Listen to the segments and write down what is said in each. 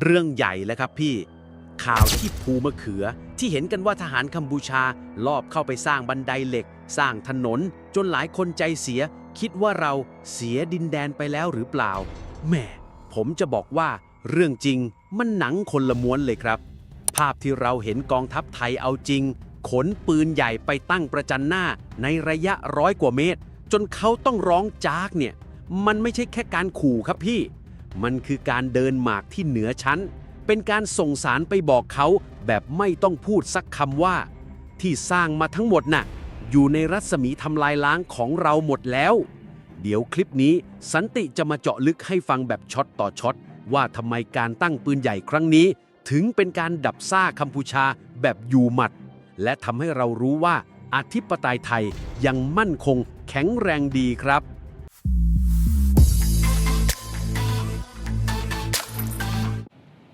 เรื่องใหญ่แล้วครับพี่ ข่าวที่ภูมะเขือที่เห็นกันว่าทหารกัมพูชา ลอบเข้าไปสร้างบันไดเหล็ก สร้างถนน จนหลายคนใจเสีย คิดว่าเราเสียดินแดนไปแล้วหรือเปล่าแหม่ผมจะบอกว่าเรื่องจริงมันหนังคนละม้วนเลยครับ ภาพที่เราเห็นกองทัพไทยเอาจริง ขนปืนใหญ่ไปตั้งประจันหน้าในระยะร้อยกว่าเมตร จนเขาต้องร้องจากเนี่ย มันไม่ใช่แค่การขู่ครับพี่ มันคือการเดินหมากที่เหนือชั้น เป็นการส่งสารไปบอกเขาแบบไม่ต้องพูดสักคำว่า ที่สร้างมาทั้งหมดน่ะ อยู่ในรัศมีทำลายล้างของเราหมดแล้ว เดี๋ยวคลิปนี้สันติจะมาเจาะลึกให้ฟังแบบช็อตต่อช็อตว่าทำไมการตั้งปืนใหญ่ครั้งนี้ ถึงเป็นการดับซ่ากัมพูชาแบบอยู่หมัด และทำให้เรารู้ว่าอธิปไตยไทยยังมั่นคงแข็งแรงดีครับ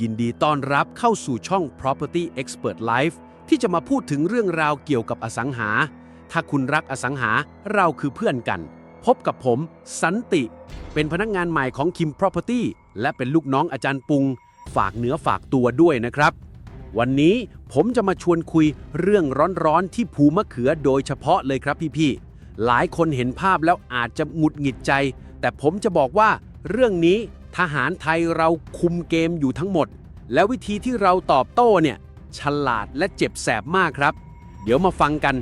ยินดีต้อนรับเข้าสู่ช่อง Property Expert Life ที่จะมาพูดถึงเรื่องราวเกี่ยวกับอสังหา ถ้าคุณรักอสังหาเราคือเพื่อนกัน พบกับผมสันติ เป็นพนักงานใหม่ของ Kim Property และเป็นลูกน้องอาจารย์ปุง ฝากเนื้อฝากตัวด้วยนะครับ วันนี้ผมจะมาชวนคุยเรื่องร้อนๆที่ภูมะเขือโดยเฉพาะเลยครับพี่ๆหลายคนเห็นภาพแล้วอาจจะหงุดหงิดใจ แต่ผมจะบอกว่าเรื่องนี้ ทหารไทยเราคุมเกมอยู่ทั้งหมด แล้ววิธีที่เราตอบโต้เนี่ย ฉลาดและเจ็บแสบมากครับ เดี๋ยวมาฟังกัน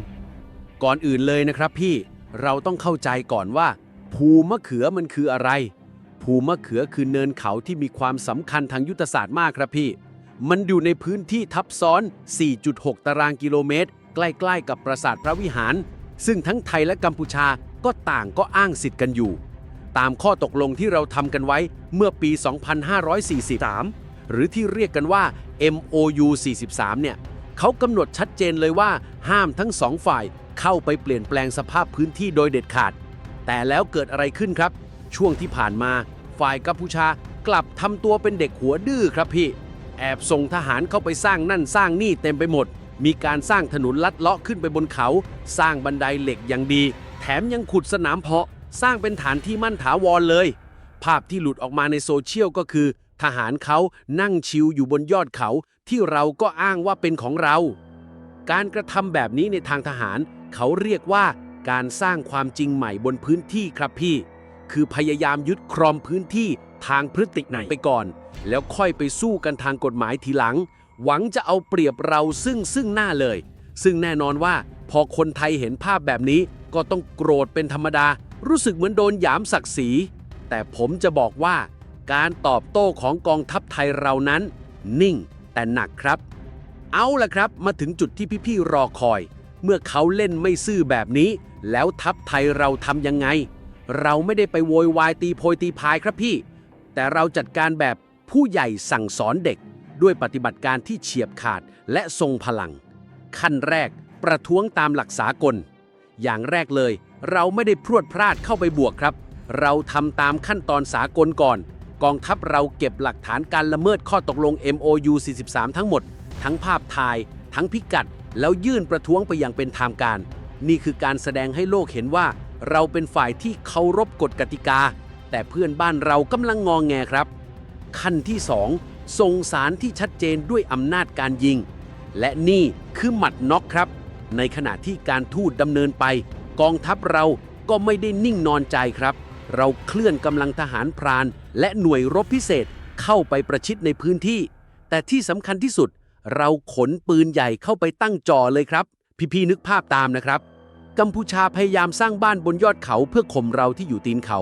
ก่อนอื่นเลยนะครับพี่เราต้องเข้าใจก่อนว่า ภูมะเขือมันคืออะไร ภูมะเขือคือเนินเขาที่มีความสำคัญทางยุทธศาสตร์มากครับพี่ มันอยู่ในพื้นที่ทับซ้อน 4.6 ตารางกิโลเมตร ใกล้ๆ กับปราสาทพระวิหาร ซึ่งทั้งไทยและกัมพูชาก็ต่างก็อ้างสิทธิ์กันอยู่ ตามข้อตกลงที่เราทำกันไว้เมื่อปี 2543 หรือที่เรียกกันว่า MOU 43 เนี่ยเขากำหนดชัดเจนเลยว่า ห้ามทั้งสองฝ่ายเข้าไปเปลี่ยนแปลงสภาพพื้นที่โดยเด็ดขาด แต่แล้วเกิดอะไรขึ้นครับ ช่วงที่ผ่านมาฝ่ายกัมพูชากลับทำตัวเป็นเด็กหัวดื้อครับพี่ แอบส่งทหารเข้าไปสร้างนั่นสร้างนี่เต็มไปหมด มีการสร้างถนนลัดเลาะขึ้นไปบนเขา สร้างบันไดเหล็กอย่างดี แถมยังขุดสนามเพาะ สร้างเป็นฐานที่มั่นถาวรเลย ภาพที่หลุดออกมาในโซเชียลก็คือ ทหารเขานั่งชิลอยู่บนยอดเขา ที่เราก็อ้างว่าเป็นของเรา การกระทำแบบนี้ในทางทหาร เขาเรียกว่าการสร้างความจริงใหม่บนพื้นที่ครับพี่ คือพยายามยึดครองพื้นที่ทางพฤติไหนไปก่อน แล้วค่อยไปสู้กันทางกฎหมายทีหลัง หวังจะเอาเปรียบเราซึ่งซึ่งหน้าเลย ซึ่งแน่นอนว่า พอคนไทยเห็นภาพแบบนี้ ก็ต้องโกรธเป็นธรรมดา รู้สึกเหมือนโดนหยามศักดิ์ศรี แต่ผมจะบอกว่า การตอบโต้ของกองทัพไทยเรานั้น นิ่ง แต่หนักครับ เอาล่ะครับ มาถึงจุดที่พี่ๆรอคอย เมื่อเขาเล่นไม่ซื่อแบบนี้ แล้วทัพไทยเราทำยังไง เราไม่ได้ไปโวยวายตีโพยตีพายครับพี่ แต่เราจัดการแบบผู้ใหญ่สั่งสอนเด็ก ด้วยปฏิบัติการที่เฉียบขาดและทรงพลัง ขั้นแรกประท้วงตามหลักสากล อย่างแรกเลย เราไม่ได้พรวดพลาดเข้าไปบวกครับ เราทำตามขั้นตอนสากลก่อน กองทัพเราเก็บหลักฐานการละเมิดข้อตกลง MOU 43 ทั้งหมด ทั้งภาพถ่าย ทั้งพิกัด แล้วยื่นประท้วงไปอย่างเป็นทางการ นี่คือการแสดงให้โลกเห็นว่า เราเป็นฝ่ายที่เคารพกฎกติกา แต่เพื่อนบ้านเรากำลังงองแงครับ ขั้นที่ 2 ส่งสารที่ชัดเจนด้วยอำนาจการยิง และนี่คือหมัดน็อกครับ ในขณะที่การทูตดำเนินไป กองทัพเราก็ไม่ได้นิ่งนอนใจครับ เราเคลื่อนกำลังทหารพราน และหน่วยรบพิเศษเข้าไปประชิดในพื้นที่ แต่ที่สำคัญที่สุด เราขนปืนใหญ่เข้าไปตั้งจ่อเลยครับ พี่ๆนึกภาพตามนะครับ กัมพูชาพยายามสร้างบ้านบนยอดเขาเพื่อข่มเราที่อยู่ตีนเขา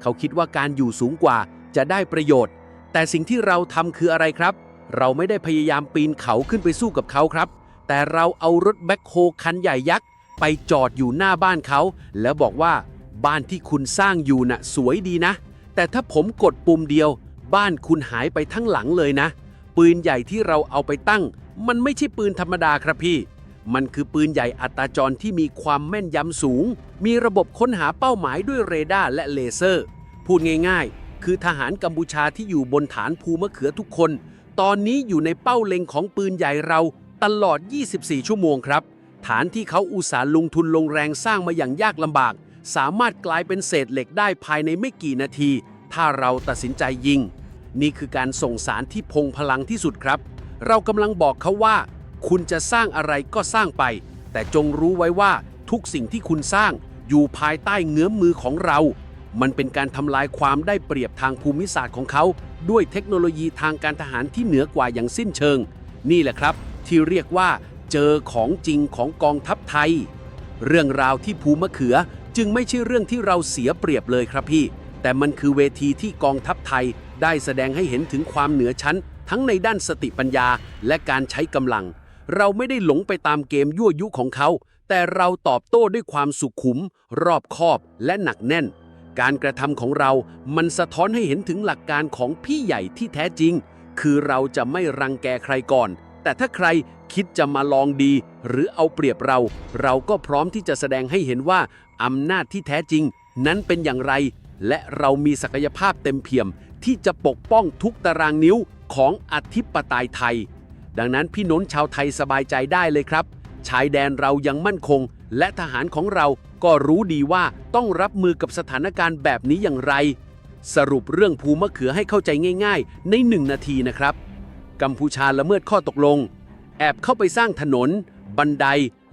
เขาคิดว่าการอยู่สูงกว่าจะได้ประโยชน์ แต่สิ่งที่เราทำคืออะไรครับ เราไม่ได้พยายามปีนเขาขึ้นไปสู้กับเขาครับ แต่เราเอารถแบ็คโฮคันใหญ่ยักษ์ ไปจอดอยู่หน้าบ้านเขา แล้วบอกว่าบ้านที่คุณสร้างอยู่น่ะสวยดีนะ แต่ถ้าผมกดปุ่มเดียว บ้านคุณหายไปทั้งหลังเลยนะ ปืนใหญ่ที่เราเอาไปตั้ง มันไม่ใช่ปืนธรรมดาครับพี่ มันคือปืนใหญ่อัตราจรที่มีความแม่นยำสูง มีระบบค้นหาเป้าหมายด้วยเรดาร์และเลเซอร์ พูดง่ายๆ คือทหารกัมพูชาที่อยู่บนฐานภูมะเขือทุกคน ตอนนี้อยู่ในเป้าเล็งของปืนใหญ่เรา ตลอด 24 ชั่วโมงครับ ฐานที่เขาอุตสาห์ลงทุนลงแรงสร้างมาอย่างยากลำบาก สามารถกลายเป็นเศษเหล็กได้ภายในไม่กี่นาที ถ้าเราตัดสินใจยิง นี่คือการส่งสารที่พงพลังที่สุดครับ เรากำลังบอกเขาว่า คุณจะสร้างอะไรก็สร้างไป แต่จงรู้ไว้ว่าทุกสิ่งที่คุณสร้างอยู่ภายใต้เงื้อมมือของเรา มันเป็นการทำลายความได้เปรียบทางภูมิศาสตร์ของเขา ด้วยเทคโนโลยีทางการทหารที่เหนือกว่าอย่างสิ้นเชิง นี่แหละครับ ที่เรียกว่าเจอของจริงของกองทัพไทย เรื่องราวที่ภูมะเขือจึงไม่ใช่เรื่องที่เราเสียเปรียบเลยครับพี่ แต่มันคือเวทีที่กองทัพไทยได้แสดงให้เห็นถึงความเหนือชั้น ทั้งในด้านสติปัญญาและการใช้กำลัง เราไม่ได้หลงไปตามเกมยั่วยุของเขา แต่เราตอบโต้ด้วยความสุขุม รอบคอบและหนักแน่น การกระทำของเรา มันสะท้อนให้เห็นถึงหลักการของพี่ใหญ่ที่แท้จริง คือเราจะไม่รังแกใครก่อน แต่ถ้าใครคิดจะมาลองดี หรือเอาเปรียบเรา เราก็พร้อมที่จะแสดงให้เห็นว่าอำนาจที่แท้จริง นั้นเป็นอย่างไร และเรามีศักยภาพเต็มเปี่ยม ที่จะปกป้องทุกตารางนิ้วของอธิปไตยไทย ดังนั้นพี่น้นชาวไทยสบายใจได้เลยครับ ชายแดนเรายังมั่นคง และทหารของเราก็รู้ดีว่าต้องรับมือกับสถานการณ์แบบนี้อย่างไร สรุปเรื่องภูมะเขือให้เข้าใจง่าย ๆ ในหนึ่งนาทีนะครับ กัมพูชาละเมิดข้อตกลง แอบเข้าไปสร้างถนน บันได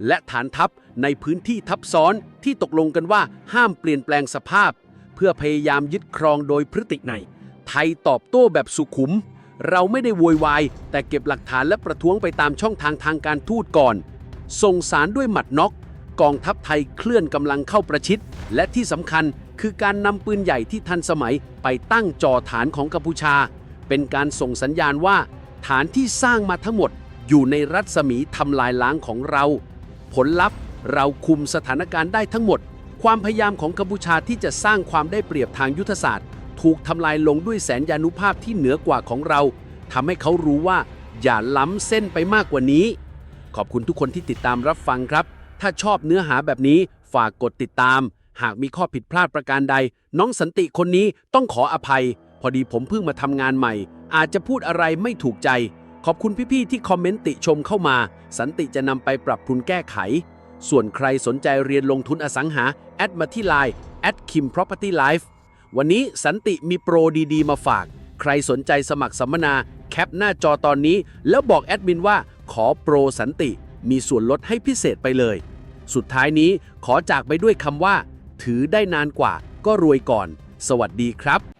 และฐานทัพในพื้นที่ทับซ้อนที่ตกลงกันว่าห้ามเปลี่ยนแปลงสภาพ เพื่อพยายามยึดครองโดยพฤติไหน ไทยตอบโต้แบบสุขุม เราไม่ได้โวยวาย แต่เก็บหลักฐานและประท้วงไปตามช่องทางทางการทูตก่อน ส่งสารด้วยหมัดน็อก กองทัพไทยเคลื่อนกำลังเข้าประชิด และที่สำคัญคือการนำปืนใหญ่ที่ทันสมัยไปตั้งจ่อฐานของกัมพูชา เป็นการส่งสัญญาณว่า ฐานที่สร้างมาทั้งหมดอยู่ในรัศมีทำลายล้างของเรา ผลลัพธ์เราคุมสถานการณ์ได้ทั้งหมด ความพยายามของกัมพูชาที่จะสร้างความได้เปรียบทางยุทธศาสตร์ ถูกทำลายลงด้วยแสนยานุภาพที่เหนือกว่าของเราทำให้เขารู้ว่า อย่าล้ำเส้นไปมากกว่านี้ ขอบคุณทุกคนที่ติดตามรับฟังครับ ถ้าชอบเนื้อหาแบบนี้ฝากกดติดตาม หากมีข้อผิดพลาดประการใด น้องสันติคนนี้ต้องขออภัย พอดีผมเพิ่งมาทำงานใหม่ อาจจะพูดอะไรไม่ถูกใจ ขอบคุณพี่ๆที่คอมเมนต์ติชมเข้ามา สันติจะนำไปปรับปรุงแก้ไข ส่วนใครสนใจเรียนลงทุนอสังหา แอดมาที่ไลน์ at kim property life วันนี้สันติมีโปรดีๆ มาฝาก ใครสนใจสมัครสัมมนาแคปหน้าจอตอนนี้ แล้วบอกแอดมินว่าขอโปรสันติ มีส่วนลดให้พิเศษไปเลย สุดท้ายนี้ขอจากไปด้วยคำว่า ถือได้นานกว่าก็รวยก่อน สวัสดีครับ